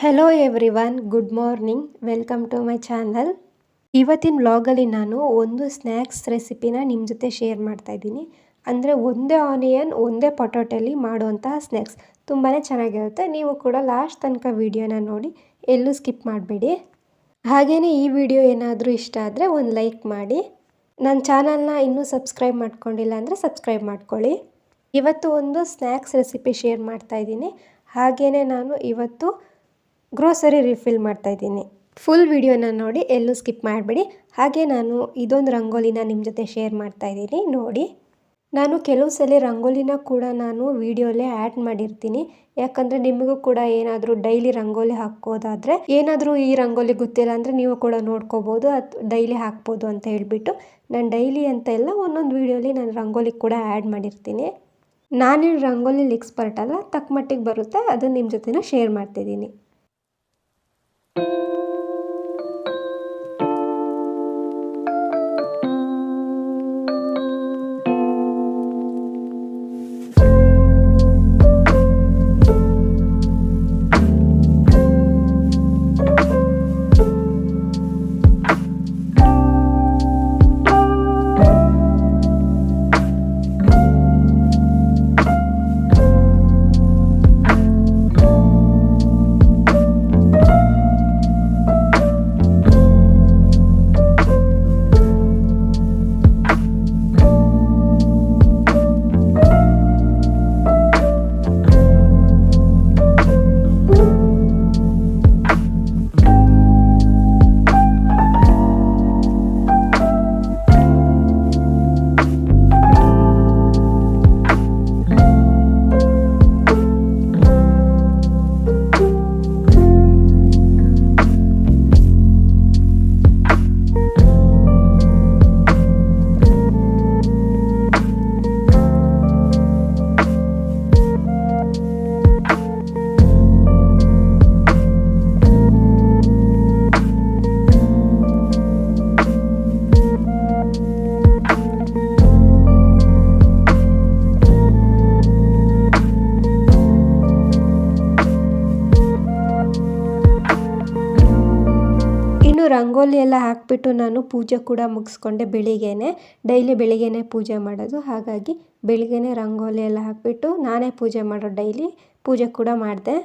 Hello everyone good morning welcome to my channel ಇವತ್ತಿನ ವ್ಲಾಗಲ್ಲಿ ನಾನು ಒಂದು ಸ್ನ್ಯಾಕ್ಸ್ ರೆಸಿಪಿನ ನಿಮ್ಮ ಜೊತೆ ಶೇರ್ ಮಾಡ್ತಾ ಇದ್ದೀನಿ. ಅಂದರೆ ಒಂದೇ ಆನಿಯನ್ ಒಂದೇ ಪೊಟೊಟಲ್ಲಿ ಮಾಡುವಂತಹ ಸ್ನ್ಯಾಕ್ಸ್ ತುಂಬಾ ಚೆನ್ನಾಗಿರುತ್ತೆ. ನೀವು ಕೂಡ ಲಾಸ್ಟ್ ತನಕ ವಿಡಿಯೋನ ನೋಡಿ, ಎಲ್ಲೂ ಸ್ಕಿಪ್ ಮಾಡಬೇಡಿ. ಹಾಗೆಯೇ ಈ ವಿಡಿಯೋ ಏನಾದರೂ ಇಷ್ಟ ಆದರೆ ಒಂದು ಲೈಕ್ ಮಾಡಿ. ನನ್ನ ಚಾನಲ್ನ ಇನ್ನೂ ಸಬ್ಸ್ಕ್ರೈಬ್ ಮಾಡ್ಕೊಂಡಿಲ್ಲ ಅಂದರೆ ಸಬ್ಸ್ಕ್ರೈಬ್ ಮಾಡ್ಕೊಳ್ಳಿ. ಇವತ್ತು ಒಂದು ಸ್ನ್ಯಾಕ್ಸ್ ರೆಸಿಪಿ ಶೇರ್ ಮಾಡ್ತಾ ಇದ್ದೀನಿ. ಹಾಗೆಯೇ ನಾನು ಇವತ್ತು ಗ್ರೋಸರಿ ರಿಫಿಲ್ ಮಾಡ್ತಾ ಇದ್ದೀನಿ. ಫುಲ್ ವಿಡಿಯೋನ ನೋಡಿ, ಎಲ್ಲೂ ಸ್ಕಿಪ್ ಮಾಡಬೇಡಿ. ಹಾಗೆ ನಾನು ಇದೊಂದು ರಂಗೋಲಿನ ನಿಮ್ಮ ಜೊತೆ ಶೇರ್ ಮಾಡ್ತಾ ಇದ್ದೀನಿ, ನೋಡಿ. ನಾನು ಕೆಲವು ಸಲ ರಂಗೋಲಿನ ಕೂಡ ನಾನು ವಿಡಿಯೋಲ್ಲೇ ಆ್ಯಡ್ ಮಾಡಿರ್ತೀನಿ. ಯಾಕಂದರೆ ನಿಮಗೂ ಕೂಡ ಏನಾದರೂ ಡೈಲಿ ರಂಗೋಲಿ ಹಾಕೋದಾದರೆ ಏನಾದರೂ ಈ ರಂಗೋಲಿ ಗೊತ್ತಿಲ್ಲ ಅಂದರೆ ನೀವು ಕೂಡ ನೋಡ್ಕೋಬೋದು, ಅದು ಡೈಲಿ ಹಾಕ್ಬೋದು ಅಂತ ಹೇಳಿಬಿಟ್ಟು ನಾನು ಡೈಲಿ ಅಂತ ಎಲ್ಲ ಒಂದೊಂದು ವೀಡಿಯೋಲಿ ನಾನು ರಂಗೋಲಿ ಕೂಡ ಆ್ಯಡ್ ಮಾಡಿರ್ತೀನಿ. ನಾನೇನು ರಂಗೋಲಿಲಿ ಎಕ್ಸ್ಪರ್ಟ್ ಅಲ್ಲ ತಕ್ಕ ಮಟ್ಟಿಗೆ ಬರುತ್ತೆ ಅದನ್ನು ನಿಮ್ಮ ಜೊತೆನ ಶೇರ್ ಮಾಡ್ತಿದ್ದೀನಿ. ಇನ್ನು ರಂಗೋಲಿ ಎಲ್ಲ ಹಾಕಿಬಿಟ್ಟು ನಾನು ಪೂಜೆ ಕೂಡ ಮುಗಿಸ್ಕೊಂಡೆ ಬೆಳಿಗ್ಗೆನೆ. ಡೈಲಿ ಬೆಳಿಗ್ಗೆನೆ ಪೂಜೆ ಮಾಡೋದು. ಹಾಗಾಗಿ ಬೆಳಿಗ್ಗೆನೆ ರಂಗೋಲಿ ಎಲ್ಲ ಹಾಕಿಬಿಟ್ಟು ನಾನೇ ಪೂಜೆ ಮಾಡೋ ಡೈಲಿ ಪೂಜೆ ಕೂಡ ಮಾಡಿದೆ.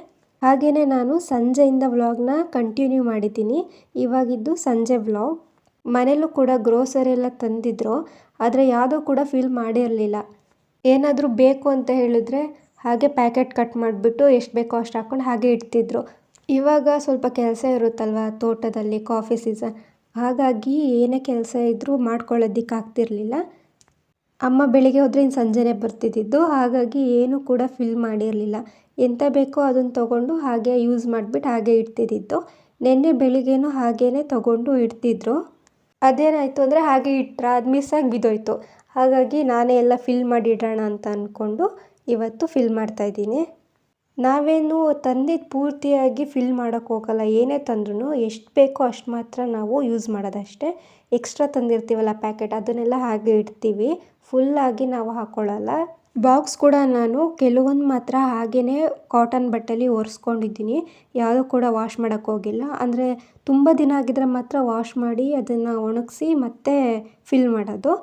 ಹಾಗೆಯೇ ನಾನು ಸಂಜೆಯಿಂದ ವ್ಲಾಗ್ನ ಕಂಟಿನ್ಯೂ ಮಾಡಿದ್ದೀನಿ. ಇವಾಗಿದ್ದು ಸಂಜೆ ವ್ಲಾಗ್. ಮನೇಲೂ ಕೂಡ ಗ್ರೋಸರಿ ಎಲ್ಲ ತಂದಿದ್ರು. ಆದರೆ ಯಾವುದೂ ಕೂಡ ಫಿಲ್ ಮಾಡಿರಲಿಲ್ಲ. ಏನಾದರೂ ಬೇಕು ಅಂತ ಹೇಳಿದ್ರೆ ಹಾಗೆ ಪ್ಯಾಕೆಟ್ ಕಟ್ ಮಾಡಿಬಿಟ್ಟು ಎಷ್ಟು ಬೇಕೋ ಅಷ್ಟು ಹಾಕ್ಕೊಂಡು ಹಾಗೆ ಇಡ್ತಿದ್ರು. ಇವಾಗ ಸ್ವಲ್ಪ ಕೆಲಸ ಇರುತ್ತಲ್ವ ತೋಟದಲ್ಲಿ ಕಾಫಿ ಸೀಸನ್ ಹಾಗಾಗಿ ಏನೇ ಕೆಲಸ ಇದ್ದರೂ ಮಾಡ್ಕೊಳ್ಳೋದಿಕ್ಕೆ ಆಗ್ತಿರಲಿಲ್ಲ ಅಮ್ಮ ಬೆಳಿಗ್ಗೆ ಹೋದರೆ ಇನ್ನು ಸಂಜೆನೇ ಬರ್ತಿದ್ದಿದ್ದು, ಹಾಗಾಗಿ ಏನೂ ಕೂಡ ಫಿಲ್ ಮಾಡಿರಲಿಲ್ಲ. ಎಂತ ಬೇಕೋ ಅದನ್ನು ತೊಗೊಂಡು ಹಾಗೆ ಯೂಸ್ ಮಾಡಿಬಿಟ್ಟು ಹಾಗೆ ಇಡ್ತಿದ್ದಿದ್ದು. ನಿನ್ನೆ ಬೆಳಿಗ್ಗೆನೂ ಹಾಗೇ ತೊಗೊಂಡು ಇಡ್ತಿದ್ರು. ಅದೇನಾಯಿತು ಅಂದರೆ ಹಾಗೆ ಇಟ್ಟರೆ ಅದು ಮಿಸ್ ಆಗಿ ಬಿದ್ದೋಯ್ತು ಹಾಗಾಗಿ ನಾನೇ ಎಲ್ಲ ಫಿಲ್ ಮಾಡಿ ಇಡೋಣ ಅಂತ ಅಂದ್ಕೊಂಡು ಇವತ್ತು ಫಿಲ್ ಮಾಡ್ತಾಯಿದ್ದೀನಿ ನಾವೇನು ತಂದಿದ್ದು ಪೂರ್ತಿಯಾಗಿ ಫಿಲ್ ಮಾಡೋಕ್ಕೆ ಹೋಗಲ್ಲ. ಏನೇ ತಂದ್ರೂ ಎಷ್ಟು ಬೇಕೋ ಅಷ್ಟು ಮಾತ್ರ ನಾವು ಯೂಸ್ ಮಾಡೋದಷ್ಟೇ. ಎಕ್ಸ್ಟ್ರಾ ತಂದಿರ್ತೀವಲ್ಲ ಪ್ಯಾಕೆಟ್ ಅದನ್ನೆಲ್ಲ ಹಾಗೆ ಇಡ್ತೀವಿ. ಫುಲ್ಲಾಗಿ ನಾವು ಹಾಕ್ಕೊಳ್ಳಲ್ಲ ಬಾಕ್ಸ್ ಕೂಡ ನಾನು ಕೆಲವೊಂದು ಮಾತ್ರ ಹಾಗೆಯೇ ಕಾಟನ್ ಬಟ್ಟೆಲಿ ಒರೆಸ್ಕೊಂಡಿದ್ದೀನಿ. ಯಾವುದೂ ಕೂಡ ವಾಶ್ ಮಾಡೋಕ್ಕೆ ಹೋಗಿಲ್ಲ. ಅಂದರೆ ತುಂಬ ದಿನ ಆಗಿದ್ರೆ ಮಾತ್ರ ವಾಶ್ ಮಾಡಿ ಅದನ್ನು ಒಣಗಿಸಿ ಮತ್ತೆ ಫಿಲ್ ಮಾಡೋದು.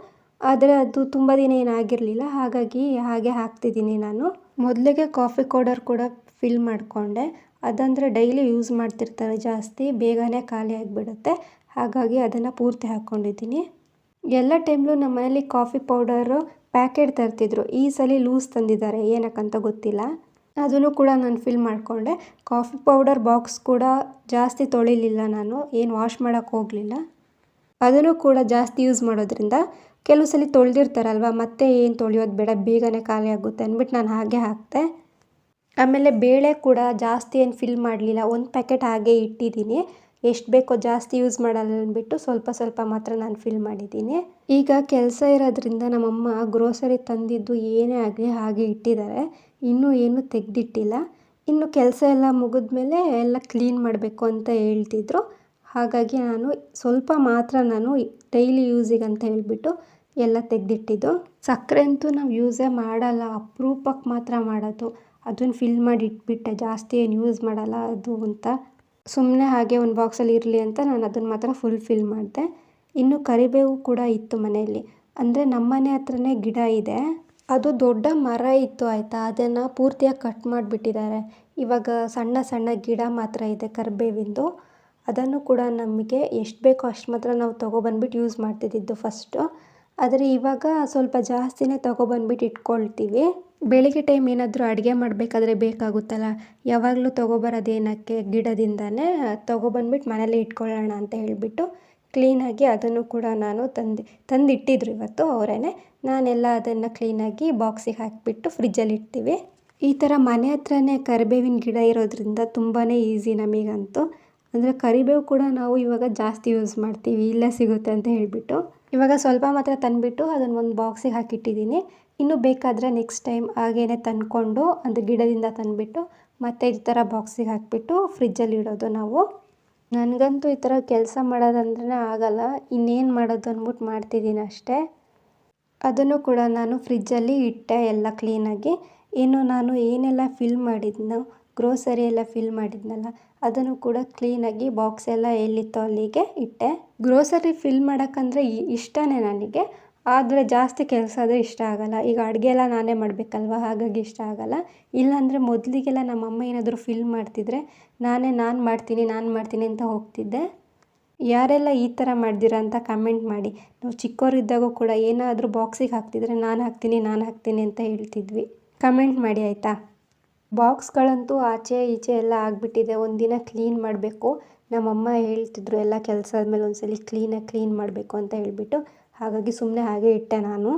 ಆದರೆ ಅದು ತುಂಬ ದಿನ ಏನಾಗಿರಲಿಲ್ಲ ಹಾಗಾಗಿ ಹಾಗೆ ಹಾಕ್ತಿದ್ದೀನಿ ನಾನು. ಮೊದಲಿಗೆ ಕಾಫಿ ಪೌಡರ್ ಕೂಡ ಫಿಲ್ ಮಾಡಿಕೊಂಡೆ. ಅದಂದರೆ ಡೈಲಿ ಯೂಸ್ ಮಾಡ್ತಿರ್ತಾರೆ ಜಾಸ್ತಿ, ಬೇಗನೆ ಖಾಲಿ ಆಗಿಬಿಡುತ್ತೆ. ಹಾಗಾಗಿ ಅದನ್ನು ಪೂರ್ತಿ ಹಾಕ್ಕೊಂಡಿದ್ದೀನಿ ಎಲ್ಲ ಟೈಮ್ಲೂ ನಮ್ಮ ಮನೇಲಿ ಕಾಫಿ ಪೌಡರು ಪ್ಯಾಕೆಟ್ ತರ್ತಿದ್ರು. ಈ ಸಲ ಲೂಸ್ ತಂದಿದ್ದಾರೆ. ಏನಕ್ಕಂತ ಗೊತ್ತಿಲ್ಲ. ಅದನ್ನು ಕೂಡ ನಾನು ಫಿಲ್ ಮಾಡಿಕೊಂಡೆ. ಕಾಫಿ ಪೌಡರ್ ಬಾಕ್ಸ್ ಕೂಡ ಜಾಸ್ತಿ ತೊಳಿಲಿಲ್ಲ ನಾನು. ಏನು ವಾಶ್ ಮಾಡೋಕ್ಕೆ ಹೋಗಲಿಲ್ಲ. ಅದನ್ನು ಕೂಡ ಜಾಸ್ತಿ ಯೂಸ್ ಮಾಡೋದ್ರಿಂದ ಕೆಲವು ಸಲ ತೊಳೆದಿರ್ತಾರಲ್ವ, ಮತ್ತೆ ಏನು ತೊಳೆಯೋದು ಬೇಡ, ಬೇಗನೆ ಖಾಲಿ ಆಗುತ್ತೆ ಅಂದ್ಬಿಟ್ಟು ನಾನು ಹಾಗೆ ಹಾಕಿದೆ ಆಮೇಲೆ ಬೇಳೆ ಕೂಡ ಜಾಸ್ತಿ ಏನು ಫಿಲ್ ಮಾಡಲಿಲ್ಲ, ಒಂದು ಪ್ಯಾಕೆಟ್ ಹಾಗೆ ಇಟ್ಟಿದ್ದೀನಿ ಎಷ್ಟು ಬೇಕೋ ಜಾಸ್ತಿ ಯೂಸ್ ಮಾಡಲ್ಲ ಅಂದ್ಬಿಟ್ಟು ಸ್ವಲ್ಪ ಸ್ವಲ್ಪ ಮಾತ್ರ ನಾನು ಫಿಲ್ ಮಾಡಿದ್ದೀನಿ ಈಗ ಕೆಲಸ ಇರೋದ್ರಿಂದ ನಮ್ಮಮ್ಮ ಗ್ರೋಸರಿ ತಂದಿದ್ದು ಏನೇ ಆಗಲಿ ಹಾಗೆ ಇಟ್ಟಿದ್ದಾರೆ. ಇನ್ನೂ ಏನೂ ತೆಗೆದಿಟ್ಟಿಲ್ಲ. ಇನ್ನು ಕೆಲಸ ಎಲ್ಲ ಮುಗಿದ್ಮೇಲೆ ಎಲ್ಲ ಕ್ಲೀನ್ ಮಾಡಬೇಕು ಅಂತ ಹೇಳ್ತಿದ್ರು. ಹಾಗಾಗಿ ನಾನು ಸ್ವಲ್ಪ ಮಾತ್ರ ನಾನು ಡೈಲಿ ಯೂಸಿಗೆ ಅಂತ ಹೇಳಿಬಿಟ್ಟು ಎಲ್ಲ ತೆಗೆದಿಟ್ಟಿದ್ದು. ಸಕ್ಕರೆ ಅಂತೂ ನಾವು ಯೂಸೇ ಮಾಡಲ್ಲ ಅಪರೂಪಕ್ಕೆ ಮಾತ್ರ ಮಾಡೋದು. ಅದನ್ನು ಫಿಲ್ ಮಾಡಿ ಇಟ್ಬಿಟ್ಟೆ, ಜಾಸ್ತಿ ಏನು ಯೂಸ್ ಮಾಡಲ್ಲ ಅದು ಅಂತ. ಸುಮ್ಮನೆ ಹಾಗೆ ಒಂದು ಬಾಕ್ಸಲ್ಲಿ ಇರಲಿ ಅಂತ ನಾನು ಅದನ್ನು ಮಾತ್ರ ಫುಲ್ ಫಿಲ್ ಮಾಡಿದೆ. ಇನ್ನು ಕರಿಬೇವು ಕೂಡ ಇತ್ತು ಮನೆಯಲ್ಲಿ. ಅಂದರೆ ನಮ್ಮನೆ ಹತ್ರನೇ ಗಿಡ ಇದೆ. ಅದು ದೊಡ್ಡ ಮರ ಇತ್ತು ಆಯಿತಾ, ಅದನ್ನು ಪೂರ್ತಿಯಾಗಿ ಕಟ್ ಮಾಡಿಬಿಟ್ಟಿದ್ದಾರೆ. ಇವಾಗ ಸಣ್ಣ ಸಣ್ಣ ಗಿಡ ಮಾತ್ರ ಇದೆ ಕರಿಬೇವಿಂದು. ಅದನ್ನು ಕೂಡ ನಮಗೆ ಎಷ್ಟು ಬೇಕೋ ಅಷ್ಟು ಮಾತ್ರ ನಾವು ತೊಗೊಬಂದ್ಬಿಟ್ಟು ಯೂಸ್ ಮಾಡ್ತಿದ್ದಿದ್ದು ಫಸ್ಟು. ಆದರೆ ಇವಾಗ ಸ್ವಲ್ಪ ಜಾಸ್ತಿನೇ ತೊಗೊಬಂದ್ಬಿಟ್ಟು ಇಟ್ಕೊಳ್ತೀವಿ. ಬೆಳಿಗ್ಗೆ ಟೈಮ್ ಏನಾದರೂ ಅಡುಗೆ ಮಾಡಬೇಕಾದ್ರೆ ಬೇಕಾಗುತ್ತಲ್ಲ, ಯಾವಾಗಲೂ ತೊಗೊಬರೋದೇನಕ್ಕೆ? ಗಿಡದಿಂದನೇ ತೊಗೊಬಂದ್ಬಿಟ್ಟು ಮನೇಲೇ ಇಟ್ಕೊಳ್ಳೋಣ ಅಂತ ಹೇಳಿಬಿಟ್ಟು ಕ್ಲೀನಾಗಿ ಅದನ್ನು ಕೂಡ ನಾನು ತಂದು, ತಂದಿಟ್ಟಿದ್ರು ಇವತ್ತು ಅವರೇ ನಾನೆಲ್ಲ ಅದನ್ನು ಕ್ಲೀನಾಗಿ ಬಾಕ್ಸಿಗೆ ಹಾಕಿಬಿಟ್ಟು ಫ್ರಿಜ್ಜಲ್ಲಿ ಇಡ್ತೀವಿ. ಈ ಥರ ಮನೆ ಹತ್ರನೇ ಕರಿಬೇವಿನ ಗಿಡ ಇರೋದ್ರಿಂದ ತುಂಬಾ ಈಸಿ ನಮಗಂತೂ. ಅಂದರೆ ಕರಿಬೇವು ಕೂಡ ನಾವು ಇವಾಗ ಜಾಸ್ತಿ ಯೂಸ್ ಮಾಡ್ತೀವಿ, ಇಲ್ಲೇ ಸಿಗುತ್ತೆ ಅಂತ ಹೇಳಿಬಿಟ್ಟು. ಇವಾಗ ಸ್ವಲ್ಪ ಮಾತ್ರ ತಂದುಬಿಟ್ಟು ಅದನ್ನು ಒಂದು ಬಾಕ್ಸಿಗೆ ಹಾಕಿಟ್ಟಿದ್ದೀನಿ. ಇನ್ನೂ ಬೇಕಾದರೆ ನೆಕ್ಸ್ಟ್ ಟೈಮ್ ಹಾಗೇ ತಂದ್ಕೊಂಡು ಅದು ಗಿಡದಿಂದ ತಂದುಬಿಟ್ಟು ಮತ್ತೆ ಈ ಥರ ಬಾಕ್ಸಿಗೆ ಹಾಕಿಬಿಟ್ಟು ಫ್ರಿಜ್ಜಲ್ಲಿ ಇಡೋದು ನಾವು. ನನಗಂತೂ ಈ ಥರ ಕೆಲಸ ಮಾಡೋದಂದ್ರೆ ಆಗಲ್ಲ, ಇನ್ನೇನು ಮಾಡೋದು ಅಂದ್ಬಿಟ್ಟು ಮಾಡ್ತಿದ್ದೀನಿ ಅಷ್ಟೇ. ಅದನ್ನು ಕೂಡ ನಾನು ಫ್ರಿಜ್ಜಲ್ಲಿ ಇಟ್ಟೆ ಎಲ್ಲ ಕ್ಲೀನಾಗಿ ಇನ್ನು ನಾನು ಏನೆಲ್ಲ ಫಿಲ್ ಮಾಡಿದ್ನೋ ಗ್ರೋಸರಿ ಎಲ್ಲ ಫಿಲ್ ಮಾಡಿದ್ನಲ್ಲ, ಅದನ್ನು ಕೂಡ ಕ್ಲೀನಾಗಿ ಬಾಕ್ಸ್ ಎಲ್ಲ ಎಲ್ಲಿತ್ತೋ ಅಲ್ಲಿಗೆ ಇಟ್ಟೆ. ಗ್ರೋಸರಿ ಫಿಲ್ ಮಾಡೋಕ್ಕಂದ್ರೆ ಇಷ್ಟನೇ ನನಗೆ. ಆದರೆ ಜಾಸ್ತಿ ಕೆಲಸ ಆದರೆ ಇಷ್ಟ ಆಗೋಲ್ಲ. ಈಗ ಅಡುಗೆ ಎಲ್ಲ ನಾನೇ ಮಾಡಬೇಕಲ್ವ? ಹಾಗಾಗಿ ಇಷ್ಟ ಆಗೋಲ್ಲ. ಇಲ್ಲಾಂದರೆ ಮೊದಲಿಗೆಲ್ಲ ನಮ್ಮಮ್ಮ ಏನಾದರೂ ಫಿಲ್ ಮಾಡ್ತಿದ್ರೆ, ನಾನೇ ನಾನು ಮಾಡ್ತೀನಿ ನಾನು ಮಾಡ್ತೀನಿ ಅಂತ ಹೋಗ್ತಿದ್ದೆ. ಯಾರೆಲ್ಲ ಈ ಥರ ಮಾಡ್ದಿರ ಅಂತ ಕಮೆಂಟ್ ಮಾಡಿ. ನಾವು ಚಿಕ್ಕವರಿದ್ದಾಗೂ ಕೂಡ ಏನಾದರೂ ಬಾಕ್ಸಿಗೆ ಹಾಕ್ತಿದ್ರೆ ನಾನು ಹಾಕ್ತೀನಿ ನಾನು ಹಾಕ್ತೀನಿ ಅಂತ ಹೇಳ್ತಿದ್ವಿ. ಕಮೆಂಟ್ ಮಾಡಿ ಆಯಿತಾ? ಬಾಕ್ಸ್ಗಳಂತೂ ಆಚೆ ಈಚೆ ಎಲ್ಲ ಆಗಿಬಿಟ್ಟಿದೆ. ಒಂದಿನ ಕ್ಲೀನ್ ಮಾಡಬೇಕು. ನಮ್ಮಮ್ಮ ಹೇಳ್ತಿದ್ರು, ಎಲ್ಲ ಕೆಲಸ ಆದಮೇಲೆ ಒಂದ್ಸಲ ಕ್ಲೀನಾಗಿ ಕ್ಲೀನ್ ಮಾಡಬೇಕು ಅಂತ ಹೇಳಿಬಿಟ್ಟು. ಹಾಗಾಗಿ ಸುಮ್ಮನೆ ಹಾಗೆ ಇಟ್ಟೆ ನಾನು.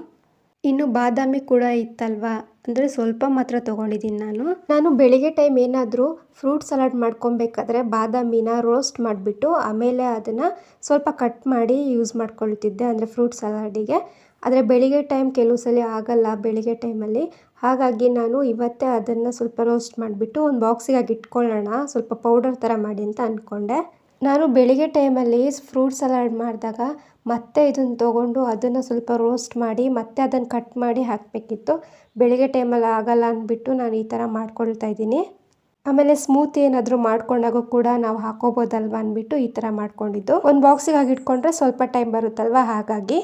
ಇನ್ನು ಬಾದಾಮಿ ಕೂಡ ಇತ್ತಲ್ವಾ? ಅಂದರೆ ಸ್ವಲ್ಪ ಮಾತ್ರ ತೊಗೊಂಡಿದ್ದೀನಿ ನಾನು. ನಾನು ಬೆಳಿಗ್ಗೆ ಟೈಮ್ ಏನಾದರೂ ಫ್ರೂಟ್ ಸಲಾಡ್ ಮಾಡ್ಕೊಬೇಕಾದ್ರೆ ಬಾದಾಮಿನ ರೋಸ್ಟ್ ಮಾಡಿಬಿಟ್ಟು, ಆಮೇಲೆ ಅದನ್ನು ಸ್ವಲ್ಪ ಕಟ್ ಮಾಡಿ ಯೂಸ್ ಮಾಡ್ಕೊಳ್ತಿದ್ದೆ, ಅಂದರೆ ಫ್ರೂಟ್ ಸಲಾಡಿಗೆ. ಆದರೆ ಬೆಳಿಗ್ಗೆ ಟೈಮ್ ಕೆಲವು ಸಲ ಆಗಲ್ಲ. ಬೆಳಿಗ್ಗೆ ಟೈಮಲ್ಲಿ ಹಾಗಾಗಿ ನಾನು ಇವತ್ತೇ ಅದನ್ನು ಸ್ವಲ್ಪ ರೋಸ್ಟ್ ಮಾಡಿಬಿಟ್ಟು ಒಂದು ಬಾಕ್ಸಿಗೆ ಆಗಿ ಇಟ್ಕೊಳ್ಳೋಣ. ಸ್ವಲ್ಪ ಪೌಡರ್ ಥರ ಮಾಡಿ ಅಂತ ಅಂದ್ಕೊಂಡೆ ನಾನು ಬೆಳಿಗ್ಗೆ ಟೈಮಲ್ಲಿ ಫ್ರೂಟ್ ಸಲಾಡ್ ಮಾಡಿದಾಗ ಮತ್ತೆ ಇದನ್ನು ತೊಗೊಂಡು ಅದನ್ನು ಸ್ವಲ್ಪ ರೋಸ್ಟ್ ಮಾಡಿ ಮತ್ತೆ ಅದನ್ನು ಕಟ್ ಮಾಡಿ ಹಾಕಬೇಕಿತ್ತು. ಬೆಳಿಗ್ಗೆ ಟೈಮಲ್ಲಿ ಆಗಲ್ಲ ಅಂದ್ಬಿಟ್ಟು ನಾನು ಈ ಥರ ಮಾಡ್ಕೊಳ್ತಾ ಇದ್ದೀನಿ. ಆಮೇಲೆ ಸ್ಮೂತಿ ಏನಾದರೂ ಮಾಡ್ಕೊಂಡಾಗ ಕೂಡ ನಾವು ಹಾಕೋಬೋದಲ್ವ ಅಂದ್ಬಿಟ್ಟು ಈ ಥರ ಮಾಡ್ಕೊಂಡಿದ್ದು. ಒಂದು ಬಾಕ್ಸಿಗೆ ಹಾಕಿಟ್ಕೊಂಡ್ರೆ ಸ್ವಲ್ಪ ಟೈಮ್ ಬರುತ್ತಲ್ವ ಹಾಗಾಗಿ.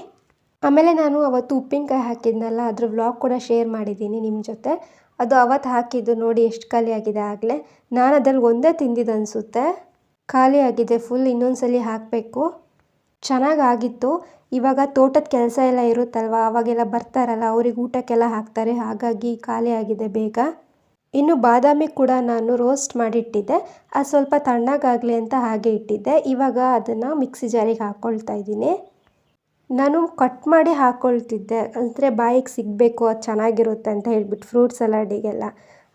ಆಮೇಲೆ ನಾನು ಅವತ್ತು ಉಪ್ಪಿನಕಾಯಿ ಹಾಕಿದ್ನಲ್ಲ, ಅದ್ರ ವ್ಲಾಗ್ ಕೂಡ ಶೇರ್ ಮಾಡಿದ್ದೀನಿ ನಿಮ್ಮ ಜೊತೆ. ಅದು ಅವತ್ತು ಹಾಕಿದ್ದು ನೋಡಿ ಎಷ್ಟು ಖಾಲಿ ಆಗಿದೆ ಆಗಲೇ. ನಾನು ಅದ್ರಲ್ಲಿ ಒಂದೇ ತಿಂದಿದ್ದು ಅನಿಸುತ್ತೆ. ಖಾಲಿ ಆಗಿದೆ ಫುಲ್ ಇನ್ನೊಂದ್ಸಲಿ ಹಾಕಬೇಕು. ಚೆನ್ನಾಗಾಗಿತ್ತು ಇವಾಗ ತೋಟದ ಕೆಲಸ ಎಲ್ಲ ಇರುತ್ತಲ್ವ, ಅವಾಗೆಲ್ಲ ಬರ್ತಾರಲ್ಲ, ಅವ್ರಿಗೆ ಊಟಕ್ಕೆಲ್ಲ ಹಾಕ್ತಾರೆ, ಹಾಗಾಗಿ ಖಾಲಿ ಆಗಿದೆ ಬೇಗ. ಇನ್ನು ಬಾದಾಮಿ ಕೂಡ ನಾನು ರೋಸ್ಟ್ ಮಾಡಿಟ್ಟಿದ್ದೆ. ಅದು ಸ್ವಲ್ಪ ತಣ್ಣಗಾಗಲಿ ಅಂತ ಹಾಗೆ ಇಟ್ಟಿದ್ದೆ. ಇವಾಗ ಅದನ್ನು ಮಿಕ್ಸಿ ಜಾರಿಗೆ ಹಾಕ್ಕೊಳ್ತಾ ಇದ್ದೀನಿ. ನಾನು ಕಟ್ ಮಾಡಿ ಹಾಕ್ಕೊಳ್ತಿದ್ದೆ ಅಂದರೆ ಬಾಯಿಗೆ ಸಿಗಬೇಕು, ಅದು ಚೆನ್ನಾಗಿರುತ್ತೆ ಅಂತ ಹೇಳ್ಬಿಟ್ಟು ಫ್ರೂಟ್ ಸಲಾಡಿಗೆಲ್ಲ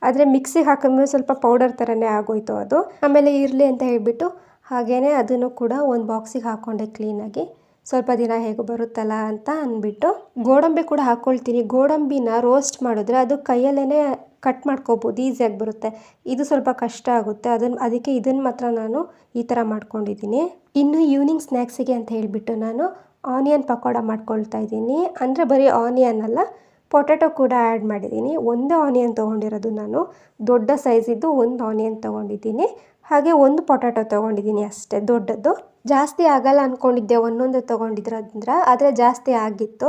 ಆದರೆ ಮಿಕ್ಸಿಗೆ ಹಾಕಿದ್ಮೇಲೆ ಸ್ವಲ್ಪ ಪೌಡರ್ ಥರನೇ ಆಗೋಯಿತು ಅದು. ಆಮೇಲೆ ಇರಲಿ ಅಂತ ಹೇಳಿಬಿಟ್ಟು ಹಾಗೇ ಅದನ್ನು ಕೂಡ ಒಂದು ಬಾಕ್ಸಿಗೆ ಹಾಕ್ಕೊಂಡೆ ಕ್ಲೀನಾಗಿ ಸ್ವಲ್ಪ ದಿನ ಹೇಗೂ ಬರುತ್ತಲ್ಲ ಅಂತ ಅಂದ್ಬಿಟ್ಟು ಗೋಡಂಬಿ ಕೂಡ ಹಾಕ್ಕೊಳ್ತೀನಿ ಗೋಡಂಬಿನ ರೋಸ್ಟ್ ಮಾಡಿದ್ರೆ ಅದು ಕೈಯಲ್ಲೇ ಕಟ್ ಮಾಡ್ಕೋಬೋದು ಈಸಿಯಾಗಿ ಬರುತ್ತೆ. ಇದು ಸ್ವಲ್ಪ ಕಷ್ಟ ಆಗುತ್ತೆ. ಅದನ್ನು ಅದಕ್ಕೆ ಇದನ್ನು ಮಾತ್ರ ನಾನು ಈ ಥರ ಮಾಡ್ಕೊಂಡಿದ್ದೀನಿ. ಇನ್ನು ಈವ್ನಿಂಗ್ ಸ್ನ್ಯಾಕ್ಸಿಗೆ ಅಂತ ಹೇಳಿಬಿಟ್ಟು ನಾನು ಆನಿಯನ್ ಪಕೋಡ ಮಾಡ್ಕೊಳ್ತಾ ಇದ್ದೀನಿ. ಅಂದರೆ ಬರೀ ಆನಿಯನ್ ಅಲ್ಲ ಪೊಟ್ಯಾಟೊ ಕೂಡ ಆ್ಯಡ್ ಮಾಡಿದ್ದೀನಿ. ಒಂದೇ ಆನಿಯನ್ ತೊಗೊಂಡಿರೋದು ನಾನು. ದೊಡ್ಡ ಸೈಜಿದ್ದು ಒಂದು ಆನಿಯನ್ ತೊಗೊಂಡಿದ್ದೀನಿ. ಹಾಗೆ ಒಂದು ಪೊಟ್ಯಾಟೊ ತೊಗೊಂಡಿದ್ದೀನಿ ಅಷ್ಟೇ ದೊಡ್ಡದು ಜಾಸ್ತಿ ಆಗಲ್ಲ ಅಂದ್ಕೊಂಡಿದ್ದೆ ಒಂದೊಂದು ತೊಗೊಂಡಿದ್ರಂದ್ರ, ಆದರೆ ಜಾಸ್ತಿ ಆಗಿತ್ತು.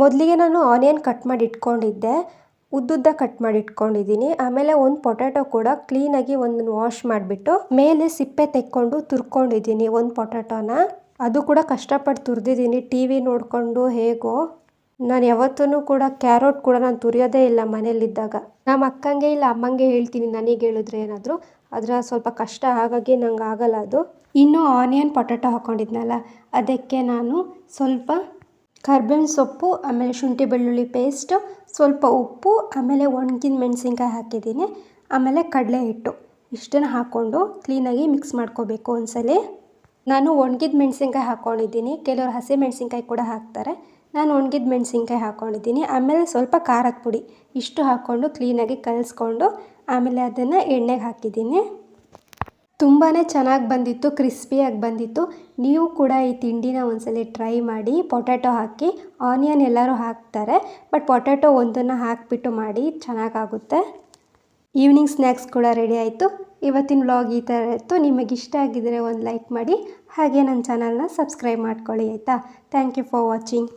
ಮೊದಲಿಗೆ ನಾನು ಆನಿಯನ್ ಕಟ್ ಮಾಡಿ ಇಟ್ಕೊಂಡಿದ್ದೆ. ಉದ್ದುದ್ದ ಕಟ್ ಮಾಡಿ ಇಟ್ಕೊಂಡಿದ್ದೀನಿ. ಆಮೇಲೆ ಒಂದು ಪೊಟ್ಯಾಟೊ ಕೂಡ ಕ್ಲೀನಾಗಿ ಒಂದನ್ನು ವಾಶ್ ಮಾಡಿಬಿಟ್ಟು, ಮೇಲೆ ಸಿಪ್ಪೆ ತೆಕ್ಕೊಂಡು ತುರ್ಕೊಂಡಿದ್ದೀನಿ ಒಂದು ಪೊಟ್ಯಾಟೊನ ಅದು ಕೂಡ ಕಷ್ಟಪಟ್ಟು ತುರಿದಿದ್ದೀನಿ. ಟಿ ವಿ ನೋಡಿಕೊಂಡು ಹೇಗೋ, ನಾನು ಯಾವತ್ತೂ ಕೂಡ ಕ್ಯಾರೋಟ್ ಕೂಡ ನಾನು ತುರಿಯೋದೇ ಇಲ್ಲ ಮನೇಲಿದ್ದಾಗ ನಮ್ಮ ಅಕ್ಕಂಗೆ ಇಲ್ಲ, ಅಮ್ಮಂಗೆ ಹೇಳ್ತೀನಿ ನನಗೆ ಹೇಳಿದ್ರೆ ಏನಾದರೂ. ಅದರ ಸ್ವಲ್ಪ ಕಷ್ಟ ಹಾಗಾಗಿ ನಂಗೆ ಆಗಲ್ಲ ಅದು. ಇನ್ನು ಆನಿಯನ್ ಪೊಟಾಟೊ ಹಾಕ್ಕೊಂಡಿದ್ನಲ್ಲ ಅದಕ್ಕೆ ನಾನು ಸ್ವಲ್ಪ ಕರ್ಬೇವಿನ ಸೊಪ್ಪು, ಆಮೇಲೆ ಶುಂಠಿ ಬೆಳ್ಳುಳ್ಳಿ ಪೇಸ್ಟು ಸ್ವಲ್ಪ ಉಪ್ಪು, ಆಮೇಲೆ ಒಣಗಿನ ಮೆಣಸಿನ್ಕಾಯಿ ಹಾಕಿದ್ದೀನಿ. ಆಮೇಲೆ ಕಡಲೆ ಹಿಟ್ಟು. ಇಷ್ಟನ್ನು ಹಾಕ್ಕೊಂಡು ಕ್ಲೀನಾಗಿ ಮಿಕ್ಸ್ ಮಾಡ್ಕೋಬೇಕು ಒಂದ್ಸಲಿ. ನಾನು ಒಣಗಿದ ಮೆಣಸಿನ್ಕಾಯಿ ಹಾಕ್ಕೊಂಡಿದ್ದೀನಿ ಕೆಲವರು ಹಸಿ ಮೆಣಸಿನ್ಕಾಯಿ ಕೂಡ ಹಾಕ್ತಾರೆ. ನಾನು ಒಣಗಿದ ಮೆಣಸಿನ್ಕಾಯಿ ಹಾಕ್ಕೊಂಡಿದ್ದೀನಿ ಆಮೇಲೆ ಸ್ವಲ್ಪ ಖಾರದ ಪುಡಿ ಇಷ್ಟು ಹಾಕ್ಕೊಂಡು ಕ್ಲೀನಾಗಿ ಕಲಿಸ್ಕೊಂಡು ಆಮೇಲೆ ಅದನ್ನು ಎಣ್ಣೆಗೆ ಹಾಕಿದ್ದೀನಿ. ತುಂಬಾ ಚೆನ್ನಾಗಿ ಬಂದಿತ್ತು, ಕ್ರಿಸ್ಪಿಯಾಗಿ ಬಂದಿತ್ತು. ನೀವು ಕೂಡ ಈ ತಿಂಡಿನ ಒಂದ್ಸಲ ಟ್ರೈ ಮಾಡಿ, ಪೊಟ್ಯಾಟೊ ಹಾಕಿ. ಆನಿಯನ್ ಎಲ್ಲರೂ ಹಾಕ್ತಾರೆ, ಬಟ್ ಪೊಟ್ಯಾಟೊ ಒಂದನ್ನು ಹಾಕಿಬಿಟ್ಟು ಮಾಡಿ ಚೆನ್ನಾಗಾಗುತ್ತೆ ಈವ್ನಿಂಗ್ ಸ್ನ್ಯಾಕ್ಸ್ ಕೂಡ ರೆಡಿ ಆಯಿತು. ಇವತ್ತಿನ ವ್ಲಾಗ್ ಈ ಥರ ಇತ್ತು. ನಿಮಗೆ ಇಷ್ಟ ಆಗಿದ್ದರೆ ಒಂದು ಲೈಕ್ ಮಾಡಿ, ಹಾಗೆ ನನ್ನ ಚಾನಲ್ನ ಸಬ್ಸ್ಕ್ರೈಬ್ ಮಾಡ್ಕೊಳ್ಳಿ ಆಯಿತಾ? Thank you for watching